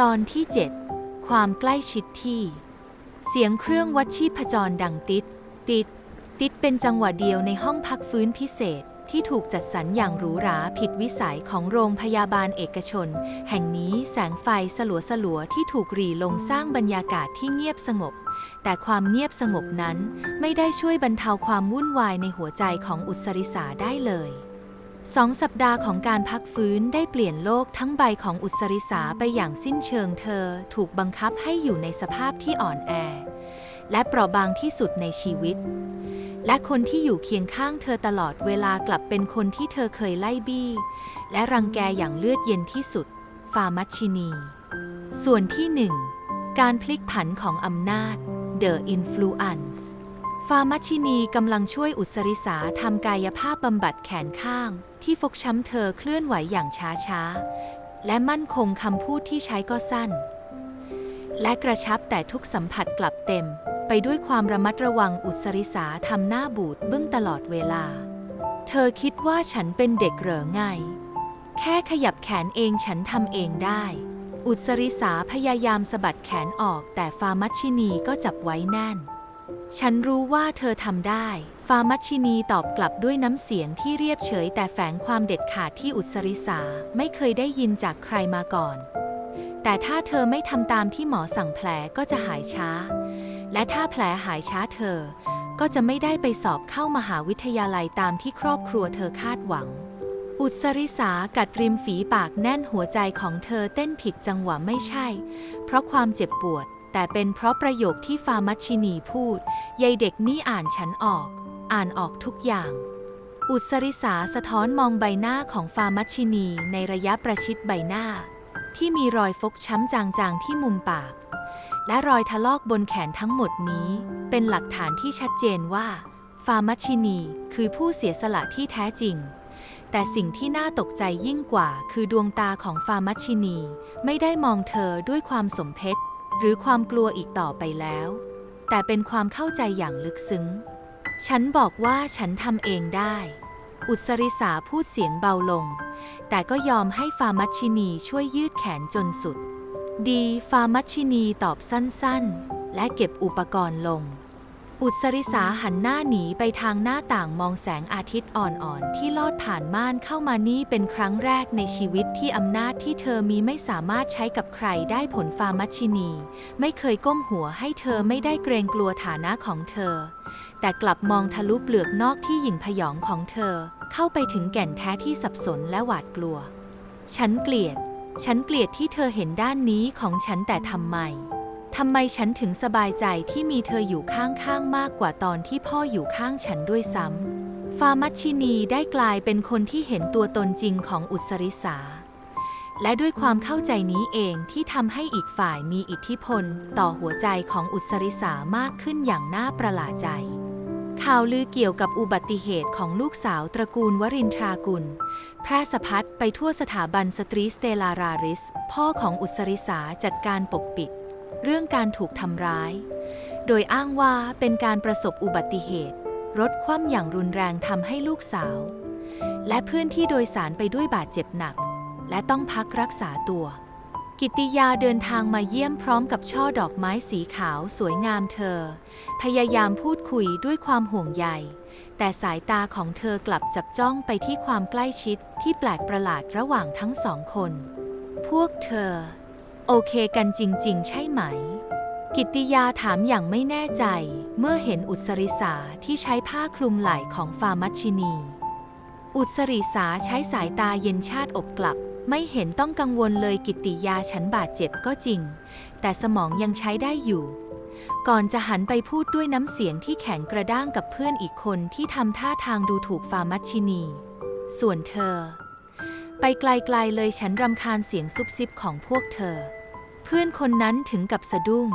ตอนที่ 7 ความใกล้ชิดที่ เสียงเครื่องวัดชีพจรดังติด ติด ติดเป็นจังหวะเดียวในห้องพักฟื้นพิเศษที่ถูกจัดสรรอย่างหรูหราผิดวิสัยของโรงพยาบาลเอกชน แห่งนี้แสงไฟสลัวสลัวๆที่ถูกรีลงสร้างบรรยากาศที่เงียบสงบ แต่ความเงียบสงบนั้นไม่ได้ช่วยบรรเทาความวุ่นวายในหัวใจของอุศริสาได้เลย สองสัปดาห์ของการพักฟื้นได้เปลี่ยนโลกทั้งใบของอุศริสาไปอย่างสิ้นเชิงเธอถูกบังคับให้อยู่ในสภาพที่อ่อนแอ และเปราะบางที่สุดในชีวิต และคนที่อยู่เคียงข้างเธอตลอดเวลากลับเป็นคนที่เธอเคยไล่บี้ และรังแกอย่างเลือดเย็นที่สุด ฟามัชชินี ส่วนที่หนึ่งการพลิกผันของอำนาจ The Influence ฟามัชชินีกำลังช่วยอุศริสาทำกายภาพบำบัดแขนข้าง ที่ฟกช้ำเธอเคลื่อนไหวอย่างช้าๆและมั่นคงคำพูดที่ใช้ก็สั้น และกระชับแต่ทุกสัมผัสกลับเต็ม ไปด้วยความระมัดระวังอุศริสาทำหน้าบูดบึ้งตลอดเวลา เธอคิดว่าฉันเป็นเด็กเหรอไง แค่ขยับแขนเองฉันทำเองได้ อุศริสาพยายามสะบัดแขนออกแต่ฟามัชชินีก็จับไว้แน่น ฉันรู้ว่าเธอทำได้ามัชชินีตอบกลับด้วยน้ำเสียงที่เรียบเฉยแต่แฝงความเด็ดขาดที่อุศริสาไม่เคยได้ยินจากใครมาก่อน แต่ถ้าเธอไม่ทำตามที่หมอสั่งแผลก็จะหายช้า และถ้าแผลหายช้าเธอ ก็จะไม่ได้ไปสอบเข้ามหาวิทยาลัยตามที่ครอบครัวเธอคาดหวัง อุศริสากัดริมฝีปากแน่นหัวใจของเธอเต้นผิดจังหวะไม่ใช่ เพราะความเจ็บปวด แต่เป็นเพราะประโยคที่ฟามัชชินีพูดยายเด็กนี่อ่านฉันออก อ่านออกทุกอย่าง อุศริสาสะท้อนมองใบหน้าของฟามัชชินีในระยะประชิดใบหน้า ที่มีรอยฟกช้ำจางๆที่มุมปาก และรอยทะลอกบนแขนทั้งหมดนี้ เป็นหลักฐานที่ชัดเจนว่า ฟามัชชินีคือผู้เสียสละที่แท้จริง แต่สิ่งที่น่าตกใจยิ่งกว่า คือดวงตาของฟามัชชินี ไม่ได้มองเธอด้วยความสมเพชหรือความกลัวอีกต่อไปแล้ว แต่เป็นความเข้าใจอย่างลึกซึ้ง ฉันบอกว่าฉันทำเองได้ อุศริสาพูดเสียงเบาลง แต่ก็ยอมให้ฟามัชชินีช่วยยืดแขนจนสุด ดีฟามัชชินีตอบสั้นๆ และเก็บอุปกรณ์ลง อุศริสาหันหน้าหนีไปทางหน้าต่างมองแสงอาทิตย์อ่อนๆ ที่ลอดผ่านม่านเข้ามานี่เป็นครั้งแรกในชีวิตที่อำนาจที่เธอมีไม่สามารถใช้กับใครได้ผลฟามัชชินี ไม่เคยก้มหัวให้เธอไม่ได้เกรงกลัวฐานะของเธอ แต่กลับมองทะลุเปลือกนอกที่หยิ่งพยองของเธอ เข้าไปถึงแก่นแท้ที่สับสนและหวาดกลัว ฉันเกลียด ฉันเกลียดที่เธอเห็นด้านนี้ของฉันแต่ทำไม ทำไมฉันถึงสบายใจที่มีเธออยู่ข้างๆมากกว่าตอนที่พ่ออยู่ข้างฉันด้วยซ้ำ ฟามัชชินีได้กลายเป็นคนที่เห็นตัวตนจริงของอุศริสา และด้วยความเข้าใจนี้เองที่ทำให้อีกฝ่ายมีอิทธิพล ต่อหัวใจของอุศริสามากขึ้นอย่างน่าประหลาดใจ ข่าวลือเกี่ยวกับอุบัติเหตุของลูกสาวตระกูลวรินทรากุล แพร่สะพัดไปทั่วสถาบันสตรีสเตลาราริส พ่อของอุศริสาจัดการปกปิด เรื่องการถูกทำร้าย โดยอ้างว่าเป็นการประสบอุบัติเหตุ รถคว่ำอย่างรุนแรงทำให้ลูกสาว และเพื่อนที่โดยสารไปด้วยบาดเจ็บหนัก และต้องพักรักษาตัว กิติยาเดินทางมาเยี่ยมพร้อมกับช่อดอกไม้สีขาวสวยงามเธอ พยายามพูดคุยด้วยความห่วงใยแต่สายตาของเธอกลับจับจ้องไปที่ความใกล้ชิดที่แปลกประหลาดระหว่างทั้งสองคน พวกเธอ โอเคกันจริง ๆ ใช่ไหม กิติยาถามอย่างไม่แน่ใจ เมื่อเห็นอุศริสาที่ใช้ผ้าคลุมไหล่ของฟามัชชินี อุศริสาใช้สายตาเย็นชาติอบกลับ ไม่เห็นต้องกังวลเลยกิตติยาฉันบาดเจ็บก็จริง แต่สมองยังใช้ได้อยู่ก่อนจะหันไปพูดด้วยน้ำเสียงที่แข็งกระด้างกับเพื่อนอีกคนที่ทำท่าทางดูถูกฟามัชชินี ส่วนเธอ ไปไกลๆเลยฉันรำคาญเสียงซุบซิบของพวกเธอ เพื่อนคนนั้นถึงกับสะดุ้ง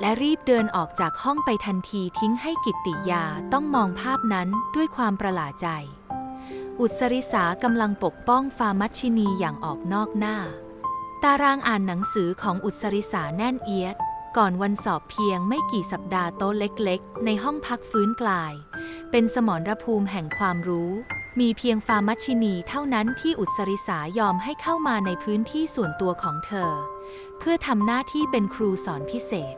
และรีบเดินออกจากห้องไปทันทีทิ้งให้กิตติยาต้องมองภาพนั้นด้วยความประหลาดใจ อุศริสากำลังปกป้องฟามัชชินีอย่างออกนอกหน้า ตารางอ่านหนังสือของอุศริสาแน่นเอียดก่อนวันสอบเพียงไม่กี่สัปดาห์โต๊ะเล็กๆ ในห้องพักฟื้นกลาย เป็นสมรภูมิแห่งความรู้ มีเพียงฟามัชชินีเท่านั้นที่อุศริสายอมให้เข้ามาในพื้นที่ส่วนตัวของเธอ เพื่อทำหน้าที่เป็นครูสอนพิเศษ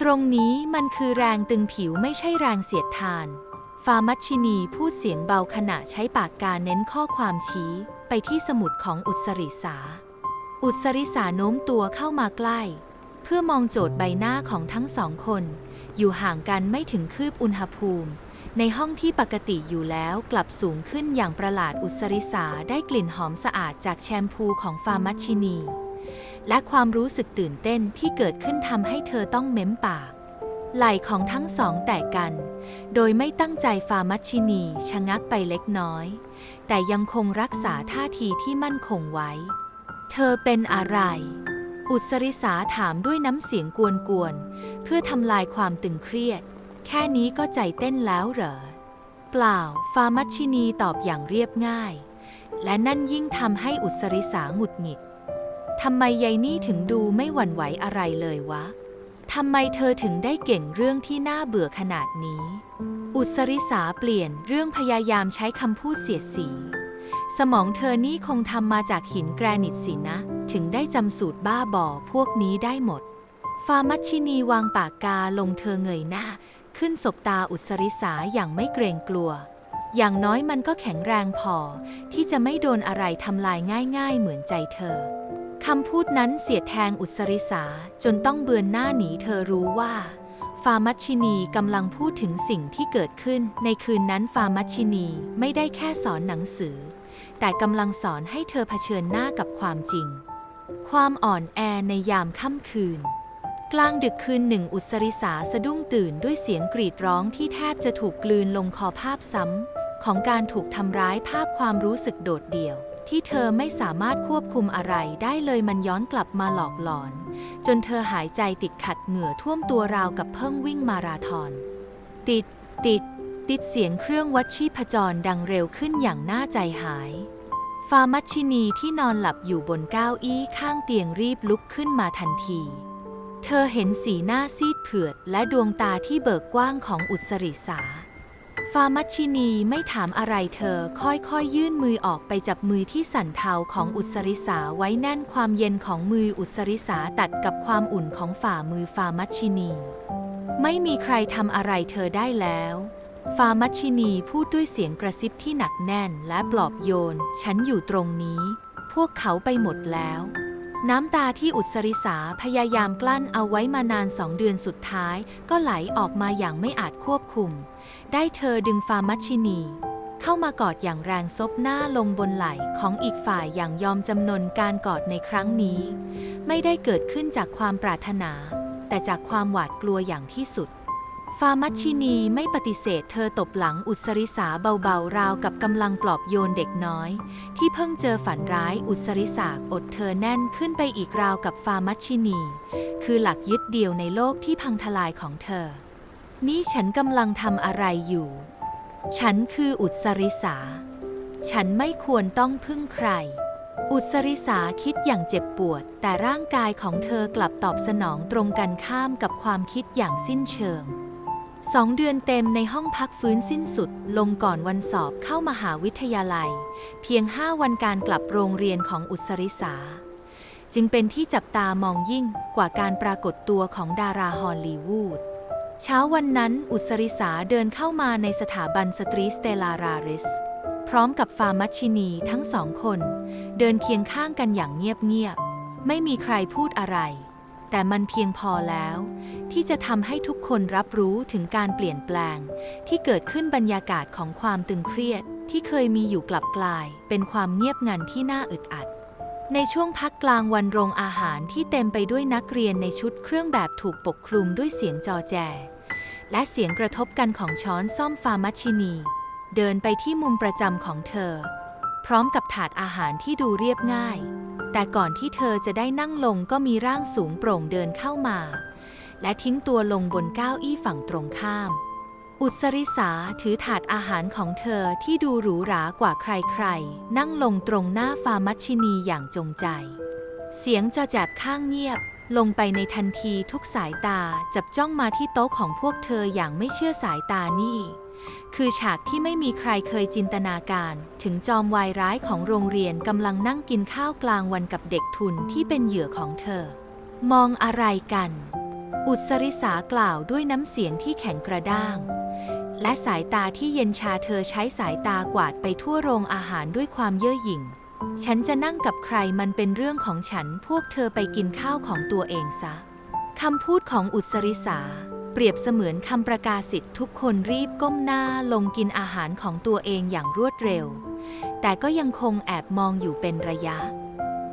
ตรงนี้มันคือแรงตึงผิวไม่ใช่แรงเสียดทาน ฟามัชชินีพูดเสียงเบาขณะใช้ปากกาเน้นข้อความชี้ไปที่สมุดของอุศริสา อุศริสาโน้มตัวเข้ามาใกล้ เพื่อมองโจทย์ใบหน้าของทั้งสองคน อยู่ห่างกันไม่ถึงคืบอุณหภูมิ ในห้องที่ปกติอยู่แล้วกลับสูงขึ้นอย่างประหลาดอุศริสาได้กลิ่นหอมสะอาดจากแชมพูของฟาร์มัชชินี และความรู้สึกตื่นเต้นที่เกิดขึ้นทำให้เธอต้องเม้มปาก ไหล่ของทั้งสองแตกกัน โดยไม่ตั้งใจฟาร์มัชชินีชะงักไปเล็กน้อย แต่ยังคงรักษาท่าทีที่มั่นคงไว้ เธอเป็นอะไร อุศริสาถามด้วยน้ำเสียงกวนๆเพื่อทำลายความตึงเครียด แค่นี้ก็ใจเต้นแล้วเหรอ เปล่า ฟามัชชินีตอบอย่างเรียบง่าย และนั่นยิ่งทำให้อุศริสาหงุดหงิดทำไมยายนี่ถึงดูไม่หวั่นไหวอะไรเลยวะ ทำไมเธอถึงได้เก่งเรื่องที่น่าเบื่อขนาดนี้ อุศริสาเปลี่ยนเรื่องพยายามใช้คำพูดเสียดสี สมองเธอนี่คงทำมาจากหินแกรนิตสินะ ถึงได้จำสูตรบ้าบอพวกนี้ได้หมด ฟามัชชินีวางปากกาลงเธอเงยหน้า ขึ้นสบตาอุศริสาอย่างไม่เกรงกลัว อย่างน้อยมันก็แข็งแรงพอ ที่จะไม่โดนอะไรทำลายง่ายๆ เหมือนใจเธอคำพูดนั้นเสียดแทงอุศริสาจนต้องเบือนหน้าหนีเธอรู้ว่าฟามัชชินีกำลังพูดถึงสิ่งที่เกิดขึ้น ในคืนนั้นฟามัชชินีไม่ได้แค่สอนหนังสือ แต่กำลังสอนให้เธอเผชิญหน้ากับความจริง ความอ่อนแอในยามค่ำคืน กลางดึกคืนหนึ่งอุศริสาสะดุ้งตื่นด้วยเสียงกรีดร้องที่แทบจะถูกกลืนลงคอภาพซ้ำ ของการถูกทำร้ายภาพความรู้สึกโดดเดี่ยว ที่เธอไม่สามารถควบคุมอะไรได้เลยมันย้อนกลับมาหลอกหลอน จนเธอหายใจติดขัดเหงื่อท่วมตัวราวกับเพิ่งวิ่งมาราธอน ติด ติด ติดเสียงเครื่องวัดชีพจรดังเร็วขึ้นอย่างน่าใจหายฟามัชชินีที่นอนหลับอยู่บนเก้าอี้ข้างเตียงรีบลุกขึ้นมาทันที เธอเห็นสีหน้าซีดเผือดและดวงตาที่เบิกกว้างของอุศริสา ฟามัชชินีไม่ถามอะไรเธอค่อยๆยื่นมือออกไปจับมือที่สั่นเทาของอุศริสาไว้แน่นความเย็นของมืออุศริสาตัดกับความอุ่นของฝ่ามือฟามัชชินี ไม่มีใครทำอะไรเธอได้แล้วฟามัชชินีพูดด้วยเสียงกระซิบที่หนักแน่นและปลอบโยน ฉันอยู่ตรงนี้ พวกเขาไปหมดแล้ว น้ำตาที่อุศริสาพยายามกลั้นเอาไว้มานานสองเดือนสุดท้าย ก็ไหลออกมาอย่างไม่อาจควบคุม ได้เธอดึงฟามัชชินี เข้ามากอดอย่างแรงซบหน้าลงบนไหล่ของอีกฝ่ายอย่างยอมจำนนการกอดในครั้งนี้ ไม่ได้เกิดขึ้นจากความปรารถนา แต่จากความหวาดกลัวอย่างที่สุด ฟามัชชินีไม่ปฏิเสธเธอตบหลังอุศริสาเบาๆ ราวกับกำลังปลอบโยนเด็กน้อย ที่เพิ่งเจอฝันร้ายอุศริสาอดเธอแน่นขึ้นไปอีกราวกับฟามัชชินี คือหลักยึดเดียวในโลกที่พังทลายของเธอ นี่ฉันกำลังทำอะไรอยู่ ฉันคืออุศริสา ฉันไม่ควรต้องพึ่งใคร อุศริสาคิดอย่างเจ็บปวด แต่ร่างกายของเธอกลับตอบสนองตรงกันข้ามกับความคิดอย่างสิ้นเชิง สองเดือนเต็มในห้องพักฟื้นสิ้นสุด ลงก่อนวันสอบเข้ามหาวิทยาลัย เพียงห้าวันการกลับโรงเรียนของอุศริสา จึงเป็นที่จับตามองยิ่งกว่าการปรากฏตัวของดาราฮอลลีวูดเช้าวันนั้นอุศริสาเดินเข้ามาในสถาบันสตรีสเตลาราริส พร้อมกับฟาร์มัชชินีทั้งสองคน เดินเคียงข้างกันอย่างเงียบๆไม่มีใครพูดอะไร แต่มันเพียงพอแล้ว ที่จะทำให้ทุกคนรับรู้ถึงการเปลี่ยนแปลง ที่เกิดขึ้นบรรยากาศของความตึงเครียด ที่เคยมีอยู่กลับกลาย เป็นความเงียบงันที่น่าอึดอัด ในช่วงพักกลางวันโรงอาหารที่เต็มไปด้วยนักเรียนในชุดเครื่องแบบถูกปกคลุมด้วยเสียงจอแจ และเสียงกระทบกันของช้อนซ่อมฟามัชชินี เดินไปที่มุมประจำของเธอ พร้อมกับถาดอาหารที่ดูเรียบง่าย แต่ก่อนที่เธอจะได้นั่งลงก็มีร่างสูงโปร่งเดินเข้ามา และทิ้งตัวลงบนเก้าอี้ฝั่งตรงข้าม อุศริสาถือถาดอาหารของเธอที่ดูหรูหรากว่าใครๆ นั่งลงตรงหน้าฟามัชชินีอย่างจงใจ เสียงจอแจบข้างเงียบ ลงไปในทันทีทุกสายตาจับจ้องมาที่โต๊ะของพวกเธออย่างไม่เชื่อสายตานี่ คือฉากที่ไม่มีใครเคยจินตนาการ ถึงจอมวายร้ายของโรงเรียนกำลังนั่งกินข้าวกลางวันกับเด็กทุนที่เป็นเหยื่อของเธอ มองอะไรกัน อุศริสากล่าวด้วยน้ำเสียงที่แข็งกระด้าง และสายตาที่เย็นชาเธอใช้สายตากวาดไปทั่วโรงอาหารด้วยความเย่อหยิ่ง ฉันจะนั่งกับใครมันเป็นเรื่องของฉันพวกเธอไปกินข้าวของตัวเองซะคำพูดของอุศริสา เปรียบเสมือนคำประกาศสิทธิ์ทุกคนรีบก้มหน้าลงกินอาหารของตัวเองอย่างรวดเร็ว แต่ก็ยังคงแอบมองอยู่เป็นระยะ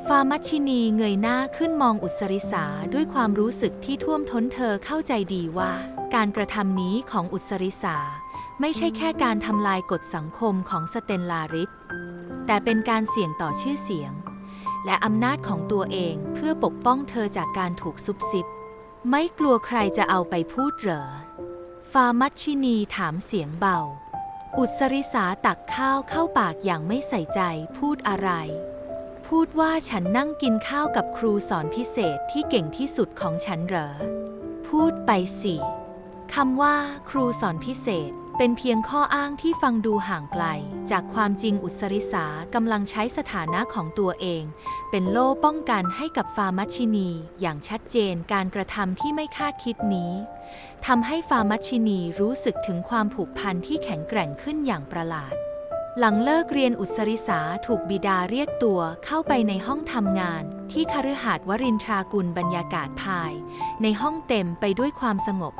ฟามัชชินีเงยหน้าขึ้นมองอุศริสาด้วยความรู้สึกที่ท่วมท้นเธอเข้าใจดีว่า การกระทำนี้ของอุศริสาไม่ใช่แค่การทำลายกฎสังคมของสเตนลาริสแต่เป็นการเสี่ยงต่อชื่อเสียง และอำนาจของตัวเองเพื่อปกป้องเธอจากการถูกซุบซิบ ไม่กลัวใครจะเอาไปพูดเหรอ ฟามัชชินีถามเสียงเบา อุศริสาตักข้าวเข้าปากอย่างไม่ใส่ใจพูดอะไร พูดว่าฉันนั่งกินข้าวกับครูสอนพิเศษที่เก่งที่สุดของฉันเหรอ พูดไปสิคำว่า ครูสอนพิเศษ เป็นเพียงข้ออ้างที่ฟังดูห่างไกล จากความจริงอุศริสากำลังใช้สถานะของตัวเอง เป็นโล่ป้องกันให้กับฟามัชชินี อย่างชัดเจนการกระทำที่ไม่คาดคิดนี้ทำให้ฟามัชชินีรู้สึกถึงความผูกพันที่แข็งแกร่งขึ้นอย่างประหลาด หลังเลิกเรียนอุศริสาถูกบิดาเรียกตัวเข้าไปในห้องทำงาน ที่คฤหาสน์วรินทรากุลบรรยากาศภาย ในห้องเต็มไปด้วยความสงบ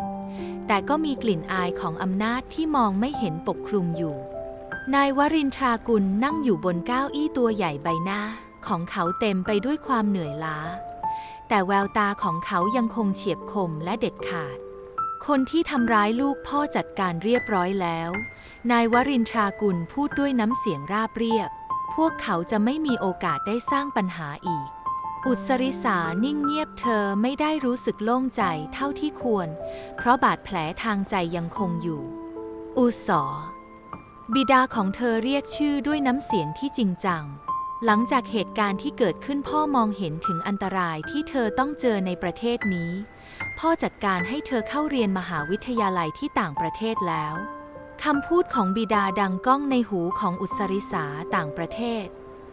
แต่ก็มีกลิ่นอายของอำนาจที่มองไม่เห็นปกคลุมอยู่ นายวรินทรากุลนั่งอยู่บนเก้าอี้ตัวใหญ่ใบหน้า ของเขาเต็มไปด้วยความเหนื่อยล้า แต่แววตาของเขายังคงเฉียบคมและเด็ดขาด คนที่ทำร้ายลูกพ่อจัดการเรียบร้อยแล้ว นายวรินทรากุลพูดด้วยน้ำเสียงราบเรียบ พวกเขาจะไม่มีโอกาสได้สร้างปัญหาอีก อุศริสานิ่งเงียบเธอไม่ได้รู้สึกโล่งใจเท่าที่ควร เพราะบาดแผลทางใจยังคงอยู่ อุสอบิดาของเธอเรียกชื่อด้วยน้ำเสียงที่จริงจัง หลังจากเหตุการณ์ที่เกิดขึ้นพ่อมองเห็นถึงอันตรายที่เธอต้องเจอในประเทศนี้ พ่อจัดการให้เธอเข้าเรียนมหาวิทยาลัยที่ต่างประเทศแล้วคำพูดของบิดาดังก้องในหูของอุศริสาต่างประเทศ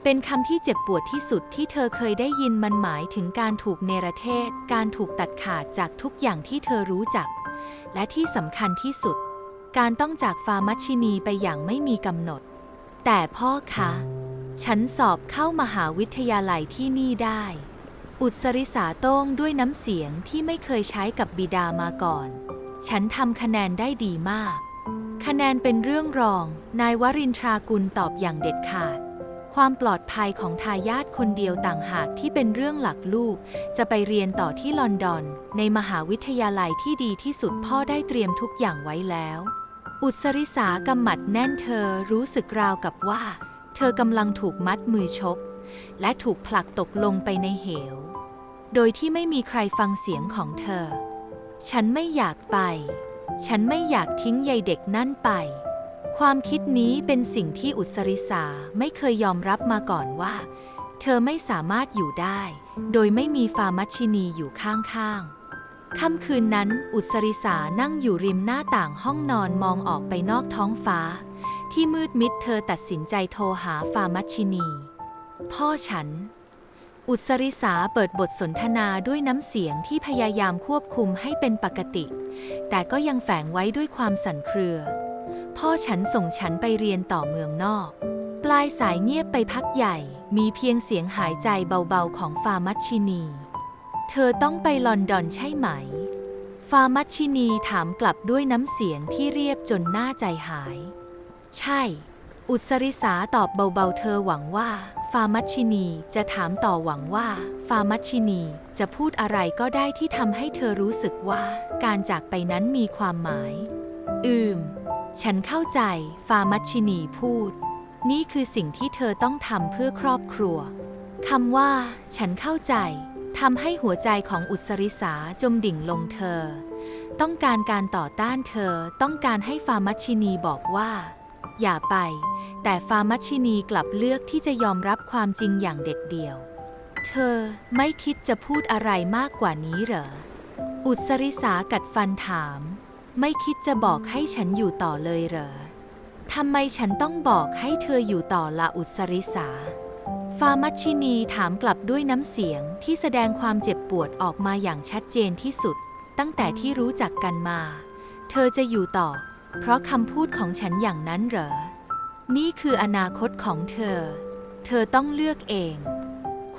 เป็นคำที่เจ็บปวดที่สุดที่เธอเคยได้ยินมันหมายถึงการถูกเนรเทศ การถูกตัดขาดจากทุกอย่างที่เธอรู้จัก และที่สำคัญที่สุด การต้องจากฟามัชชินีไปอย่างไม่มีกำหนด แต่พ่อคะ ฉันสอบเข้ามหาวิทยาลัยที่นี่ได้ อุศริสาโต้งด้วยน้ำเสียงที่ไม่เคยใช้กับบิดามาก่อน ฉันทำคะแนนได้ดีมาก คะแนนเป็นเรื่องรอง นายวรินทรากุลตอบอย่างเด็ดขาด ความปลอดภัยของทายาทคนเดียวต่างหากที่เป็นเรื่องหลักลูก จะไปเรียนต่อที่ลอนดอน ในมหาวิทยาลัยที่ดีที่สุดพ่อได้เตรียมทุกอย่างไว้แล้ว อุศริสากำหมัดแน่นเธอรู้สึกราวกับว่า เธอกำลังถูกมัดมือชก และถูกผลักตกลงไปในเหว โดยที่ไม่มีใครฟังเสียงของเธอ ฉันไม่อยากไป ฉันไม่อยากทิ้งยายเด็กนั่นไป ความคิดนี้เป็นสิ่งที่อุศริสาไม่เคยยอมรับมาก่อนว่า เธอไม่สามารถอยู่ได้ โดยไม่มีฟามัชชินีอยู่ข้างๆ ค่ำคืนนั้นอุศริสานั่งอยู่ริมหน้าต่างห้องนอนมองออกไปนอกท้องฟ้า ที่มืดมิดเธอตัดสินใจโทรหาฟามัชชินี พ่อฉัน อุศริสาเปิดบทสนทนาด้วยน้ำเสียงที่พยายามควบคุมให้เป็นปกติ แต่ก็ยังแฝงไว้ด้วยความสั่นเครือ พ่อฉันส่งฉันไปเรียนต่อเมืองนอก ปลายสายเงียบไปพักใหญ่ มีเพียงเสียงหายใจเบาๆของฟามัชชินี เธอต้องไปลอนดอนใช่ไหม ฟามัชชินีถามกลับด้วยน้ำเสียงที่เรียบจนหน้าใจหาย ใช่ อุศริสาตอบเบาๆเธอหวังว่า ฟามัชชินีจะถามต่อหวังว่า ฟามัชชินีจะพูดอะไรก็ได้ที่ทำให้เธอรู้สึกว่า การจากไปนั้นมีความหมาย อืม ฉันเข้าใจ ฟามัชชินีพูด นี่คือสิ่งที่เธอต้องทำเพื่อครอบครัวคำว่า ฉันเข้าใจทำให้หัวใจของอุศริสาจมดิ่งลงเธอ ต้องการการต่อต้านเธอ ต้องการให้ฟามัชชินีบอกว่า อย่าไป แต่ฟามัชชินีกลับเลือกที่จะยอมรับความจริงอย่างเด็ดเดี่ยว เธอไม่คิดจะพูดอะไรมากกว่านี้เหรอ อุศริสากัดฟันถาม ไม่คิดจะบอกให้ฉันอยู่ต่อเลยเหรอ ทำไมฉันต้องบอกให้เธออยู่ต่อละอุศริสาฟฟามัชชินีถามกลับด้วยน้ำเสียงที่แสดงความเจ็บปวดออกมาอย่างชัดเจนที่สุด ตั้งแต่ที่รู้จักกันมา เธอจะอยู่ต่อ เพราะคำพูดของฉันอย่างนั้นเหรอ นี่คืออนาคตของเธอ เธอต้องเลือกเอง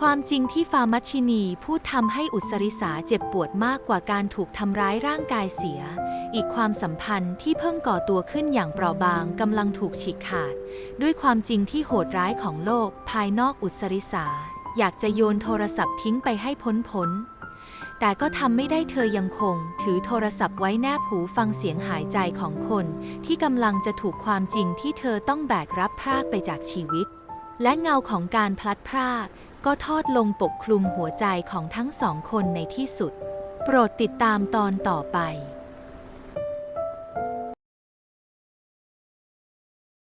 ความจริงที่ฟามัชชินีพูดทำให้อุสริสาเจ็บปวดมากกว่าการถูกทำร้ายร่างกายเสีย อีกความสัมพันธ์ที่เพิ่งก่อตัวขึ้นอย่างเปราะบางกำลังถูกฉีกขาด ด้วยความจริงที่โหดร้ายของโลกภายนอกอุสริสา อยากจะโยนโทรศัพท์ทิ้งไปให้พ้นพ้นแต่ก็ทำไม่ได้เธอยังคง ถือโทรศัพท์ไว้แนบหูฟังเสียงหายใจของคน ที่กำลังจะถูกความจริงที่เธอต้องแบกรับพรากไปจากชีวิต และเงาของการพลัดพราก ก็ทอดลงปกคลุมหัวใจของทั้งสองคนในที่สุด โปรดติดตามตอนต่อไป